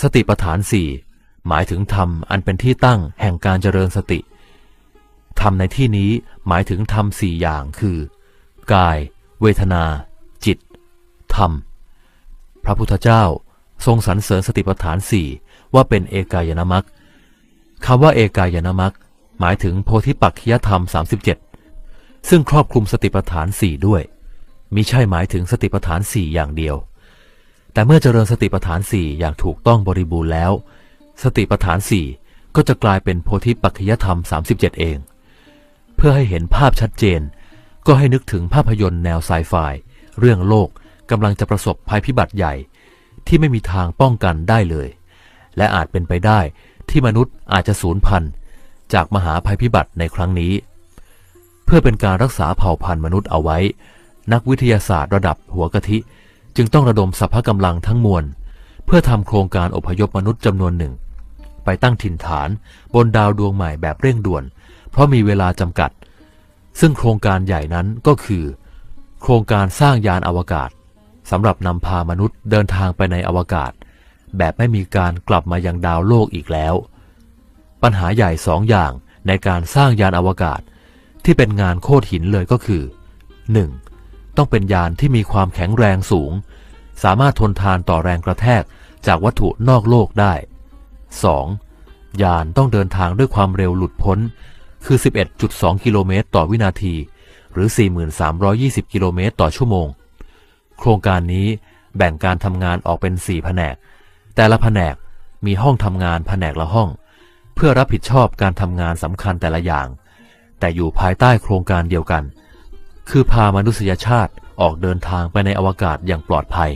สติปัฏฐานสี่หมายถึงธรรมอันเป็นที่ตั้งแห่งการเจริญสติ ธรรมในที่นี้หมายถึงธรรมสี่อย่างคือ กาย เวทนา จิต ธรรม พระพุทธเจ้าทรงสรรเสริญสติปัฏฐานสี่ว่าเป็นเอกายนามัคคำว่าเอกายนามัคหมายถึงโพธิปักขิยธรรม 37 ซึ่งครอบคลุมสติปัฏฐานสี่ด้วยมิใช่หมายถึงสติปัฏฐานสี่อย่างเดียว แต่เมื่อเจริญสติปัฏฐานสี่อย่างถูกต้องบริบูรณ์แล้ว สติปัฏฐานสี่ก็จะกลายเป็นโพธิปักขิยธรรม 37 เอง เพื่อให้เห็นภาพชัดเจน ก็ให้นึกถึงภาพยนตร์แนวไซไฟเรื่องโลกกำลังจะประสบภัยพิบัติใหญ่ ที่ไม่มีทางป้องกันได้เลย และอาจเป็นไปได้ที่มนุษย์อาจจะสูญพันธุ์จากมหาภัยพิบัติในครั้งนี้ เพื่อเป็นการรักษาเผ่าพันธุ์มนุษย์เอาไว้ นักวิทยาศาสตร์ระดับหัวกะทิ จึงต้องระดมสรรพกำลังทั้งมวล เพื่อทำโครงการอพยพมนุษย์จำนวนหนึ่ง ไปตั้งถิ่นฐานบนดาวดวงใหม่แบบเร่งด่วน เพราะมีเวลาจำกัด ซึ่งโครงการใหญ่นั้นก็คือ โครงการสร้างยานอวกาศสำหรับนำพามนุษย์เดินทางไปในอวกาศ แบบไม่มีการกลับมายังดาวโลกอีกแล้ว ปัญหาใหญ่สองอย่างในการสร้างยานอวกาศ ที่เป็นงานโคตรหินเลยก็คือ 1. ต้องเป็นยานที่มีความแข็งแรงสูง สามารถทนทานต่อแรงกระแทกจากวัตถุนอกโลกได้ 2. ยานต้องเดินทางด้วยความเร็วหลุดพ้น คือ 11.2 กิโลเมตรต่อวินาที หรือ 4,320 กิโลเมตรต่อชั่วโมง โครงการนี้แบ่งการทำงานออกเป็น 4 แผนก แต่ละแผนกมีห้องทำงานแผนกละห้อง เพื่อรับผิดชอบการทำงานสำคัญแต่ละอย่าง แต่อยู่ภายใต้โครงการเดียวกัน คือพามนุษยชาติออกเดินทางไปในอวกาศอย่างปลอดภัย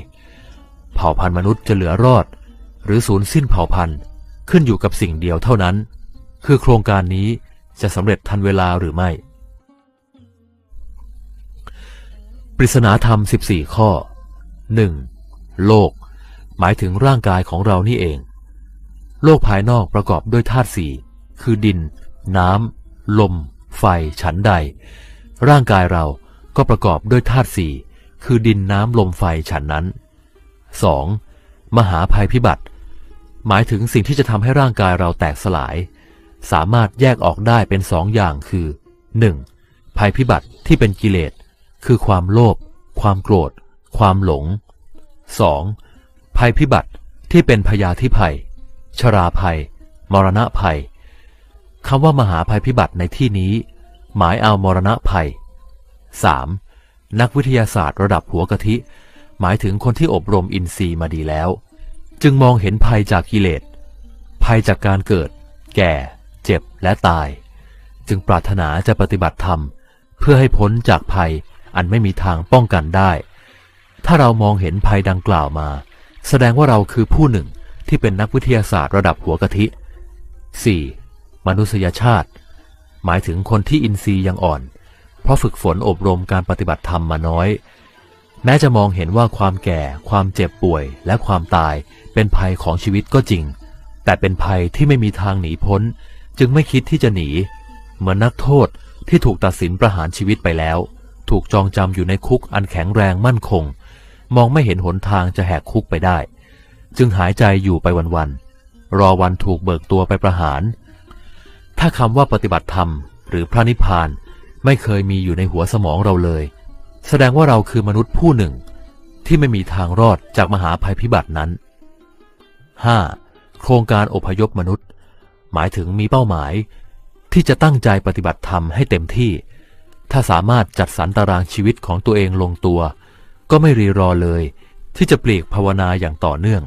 เผ่าพันธุ์มนุษย์จะเหลือรอด หรือสูญสิ้นเผ่าพันธุ์ขึ้นอยู่กับสิ่งเดียวเท่านั้น คือโครงการนี้จะสำเร็จทันเวลาหรือไม่ ปริศนาธรรม 14 ข้อ 1. โลก หมายถึงร่างกายของเรานี่เอง โลกภายนอกประกอบด้วยธาตุสี่คือดิน น้ำ ลม ไฟ ฉันใด ร่างกายเรา ก็ประกอบด้วยธาตุสี่คือดินน้ำลมไฟฉันนั้น 2. มหาภัยพิบัติ หมายถึงสิ่งที่จะทำให้ร่างกายเราแตกสลาย สามารถแยกออกได้เป็นสองอย่างคือ 1. ภัยพิบัติที่เป็นกิเลส คือความโลภความโกรธ ความหลง 2. ภัยพิบัติที่เป็นพยาธิภัย ชราภัย มรณะภัยคำว่ามหาภัยพิบัติในที่นี้ หมายเอามรณะภัย 3. นักวิทยาศาสตร์ระดับหัวกะทิ หมายถึงคนที่อบรมอินทรีย์มาดีแล้ว จึงมองเห็นภัยจากกิเลส ภัยจากการเกิด แก่ เจ็บและตาย จึงปรารถนาจะปฏิบัติธรรม เพื่อให้พ้นจากภัยอันไม่มีทางป้องกันได้ ถ้าเรามองเห็นภัยดังกล่าวมา แสดงว่าเราคือผู้หนึ่งที่เป็นนักวิทยาศาสตร์ระดับหัวกะทิ 4. มนุษยชาติ หมายถึงคนที่อินทรีย์ยังอ่อน เพราะฝึกฝนอบรมการปฏิบัติธรรมมาน้อย แม้จะมองเห็นว่าความแก่ ความเจ็บป่วย และความตายเป็นภัยของชีวิตก็จริง แต่เป็นภัยที่ไม่มีทางหนีพ้น จึงไม่คิดที่จะหนี เหมือนนักโทษที่ถูกตัดสินประหารชีวิตไปแล้ว ถูกจองจำอยู่ในคุกอันแข็งแรงมั่นคง มองไม่เห็นหนทางจะแหกคุกไปได้ จึงหายใจอยู่ไปวันๆรอวันถูกเบิกตัวไปประหาร ถ้าคำว่าปฏิบัติธรรม หรือพระนิพพาน ไม่เคยมีอยู่ในหัวสมองเราเลย แสดงว่าเราคือมนุษย์ผู้หนึ่ง ที่ไม่มีทางรอดจากมหาภัยพิบัตินั้น 5. โครงการอพยพมนุษย์ หมายถึงมีเป้าหมาย ที่จะตั้งใจปฏิบัติธรรมให้เต็มที่ ถ้าสามารถจัดสรรตารางชีวิตของตัวเองลงตัว ก็ไม่รีรอเลย ที่จะปลีกภาวนาอย่างต่อเนื่อง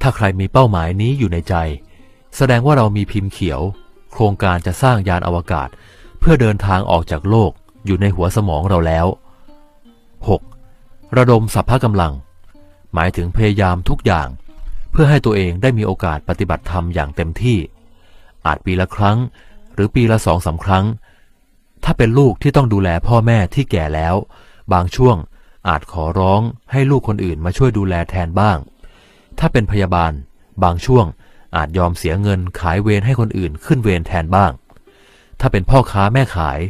ถ้าใครมีเป้าหมายนี้อยู่ในใจ แสดงว่าเรามีพิมพ์เขียว โครงการจะสร้างยานอวกาศ เพื่อเดินทางออกจากโลกอยู่ในหัวสมองเราแล้ว 6. ระดมสัพพะกำลัง หมายถึงพยายามทุกอย่าง เพื่อให้ตัวเองได้มีโอกาสปฏิบัติธรรมอย่างเต็มที่ อาจปีละครั้ง หรือปีละสองสาครั้ง ถ้าเป็นลูกที่ต้องดูแลพ่อแม่ที่แก่แล้ว บางช่วงอาจขอร้องให้ลูกคนอื่นมาช่วยดูแลแทนบ้าง ถ้าเป็นพยาบาล บางช่วงอาจยอมเสียเงินขายเวรให้คนอื่นขึ้นเวรแทนบ้าง ถ้าเป็นพ่อค้าแม่ขาย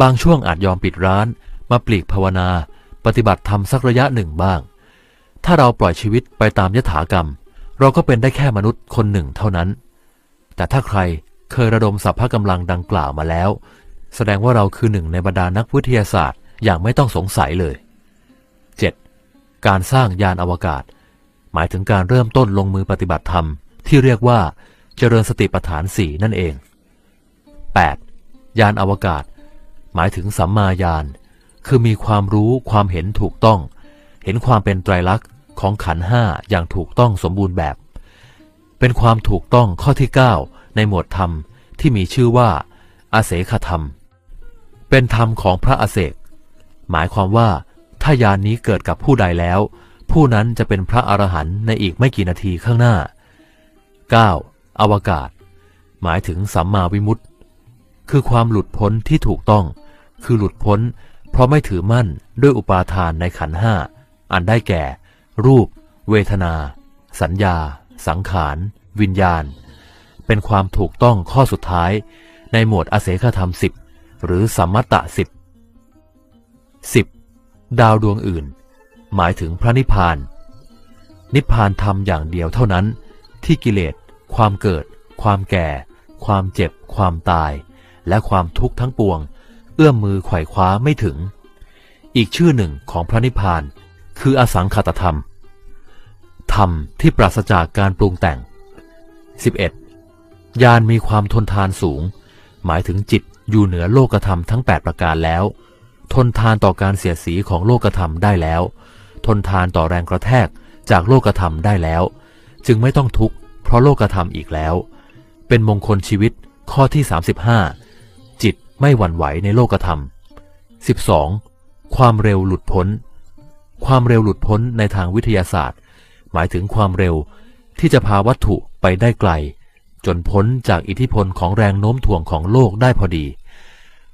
บางช่วงอาจยอมปิดร้าน มาปลีกภาวนา ปฏิบัติธรรมสักระยะหนึ่งบ้าง ถ้าเราปล่อยชีวิตไปตามยถากรรม เราก็เป็นได้แค่มนุษย์คนหนึ่งเท่านั้น แต่ถ้าใครเคยระดมสัพพกำลังดังกล่าวมาแล้ว แสดงว่าเราคือหนึ่งในบรรดานักวิทยาศาสตร์อย่างไม่ต้องสงสัยเลย 7. การสร้างยานอวกาศ หมายถึงการเริ่มต้นลงมือปฏิบัติธรรม ที่เรียกว่า เจริญสติปัฏฐานสี่นั่นเอง 8. ยานอวกาศ หมายถึงสัมมาญาณคือมีความรู้ความเห็นถูกต้อง เห็นความเป็นไตรลักษณ์ของขันห้าอย่างถูกต้องสมบูรณ์แบบ เป็นความถูกต้องข้อที่ 9 ในหมวดธรรมที่มีชื่อว่า อาเสขธรรม เป็นธรรมของพระอาเสกหมายความว่าถ้ายานนี้เกิดกับผู้ใดแล้ว ผู้นั้นจะเป็นพระอรหันต์ในอีกไม่กี่นาทีข้างหน้า 9. อวกาศ หมายถึงสัมมาวิมุตติ คือความหลุดพ้นที่ถูกต้อง คือหลุดพ้น เพราะไม่ถือมั่นด้วยอุปาทานในขันห้าอันได้แก่ รูป เวทนา สัญญา สังขาร วิญญาณ เป็นความถูกต้องข้อสุดท้าย ในหมวดอเสขธรรมสิบหรือสัมมัตตะสิบสิบดาวดวงอื่น หมายถึงพระนิพพาน นิพพานธรรมอย่างเดียวเท่านั้น ที่กิเลส ความเกิด ความแก่ ความเจ็บ ความตาย และความทุกข์ทั้งปวง เอื้อมมือไขว่คว้าไม่ถึง อีกชื่อหนึ่งของพระนิพพาน คืออสังขตธรรม ธรรมที่ปราศจากการปรุงแต่ง 11. ญาณมีความทนทานสูง หมายถึงจิตอยู่เหนือโลกธรรมทั้ง 8 ประการแล้ว ทนทานต่อการเสียสีของโลกธรรมได้แล้ว ทนทานต่อแรงกระแทกจากโลกธรรมได้แล้ว จึงไม่ต้องทุกข์เพราะโลกธรรมอีกแล้ว เป็นมงคลชีวิตข้อที่ 35จิต ไม่หวั่นไหวในโลกธรรม 12. ความเร็วหลุดพ้น ความเร็วหลุดพ้นในทางวิทยาศาสตร์ หมายถึงความเร็วที่จะพาวัตถุไปได้ไกล จนพ้นจากอิทธิพลของแรงโน้มถ่วงของโลกได้พอดี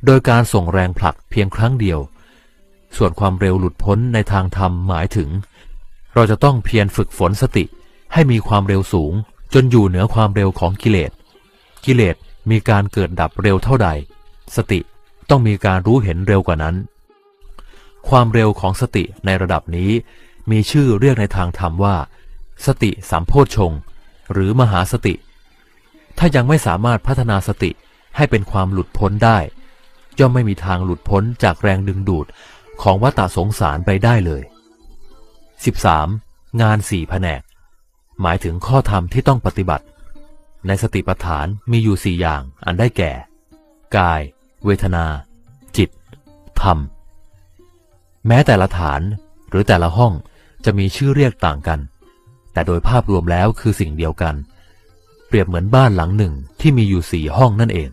โดยการส่งแรงผลักเพียงครั้งเดียว ส่วนความเร็วหลุดพ้นในทางธรรมหมายถึง เราจะต้องเพียรฝึกฝนสติให้มีความเร็วสูง จนอยู่เหนือความเร็วของกิเลส กิเลสมีการเกิดดับเร็วเท่าใด สติต้องมีการรู้เห็นเร็วกว่านั้น ความเร็วของสติในระดับนี้ มีชื่อเรียกในทางธรรมว่า สติสัมโพชฌงหรือมหาสติ ถ้ายังไม่สามารถพัฒนาสติให้เป็นความหลุดพ้นได้ ย่อมไม่มีทางหลุดพ้นจากแรงดึงดูดของวัฏสงสารไปได้เลย 13. งานสี่แผนก หมายถึงข้อธรรมที่ต้องปฏิบัติ ในสติปัฏฐานมีอยู่สี่อย่างอันได้แก่ กาย เวทนา จิต ธรรม แม้แต่ละฐานหรือแต่ละห้องจะมีชื่อเรียกต่างกัน แต่โดยภาพรวมแล้วคือสิ่งเดียวกัน เปรียบเหมือนบ้านหลังหนึ่งที่มีอยู่สี่ห้องนั่นเอง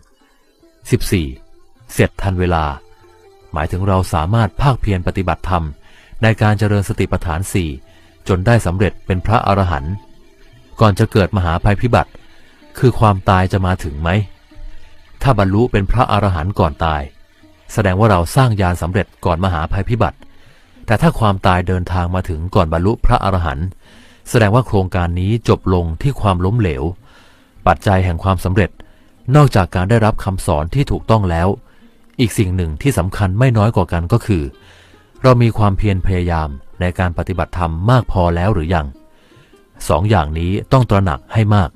14. เสร็จทันเวลา หมายถึงเราสามารถภาคเพียรปฏิบัติธรรม ในการเจริญสติปัฏฐานสี่จนได้สำเร็จเป็นพระอรหันต์ก่อนจะเกิดมหาภัยพิบัติ คือความตายจะมาถึงไหม ถ้าบรรลุเป็นพระอรหันต์ก่อนตาย แสดงว่าเราสร้างยานสำเร็จก่อนมหาภัยพิบัติ แต่ถ้าความตายเดินทางมาถึงก่อนบรรลุพระอรหันต์แสดงว่าโครงการนี้จบลงที่ความล้มเหลว ปัจจัยแห่งความสำเร็จ นอกจากการได้รับคำสอนที่ถูกต้องแล้ว อีกสิ่งหนึ่งที่สำคัญไม่น้อยกว่ากันก็คือ เรามีความเพียรพยายามในการปฏิบัติธรรมมากพอแล้วหรือยังสองอย่างนี้ต้องตระหนักให้มาก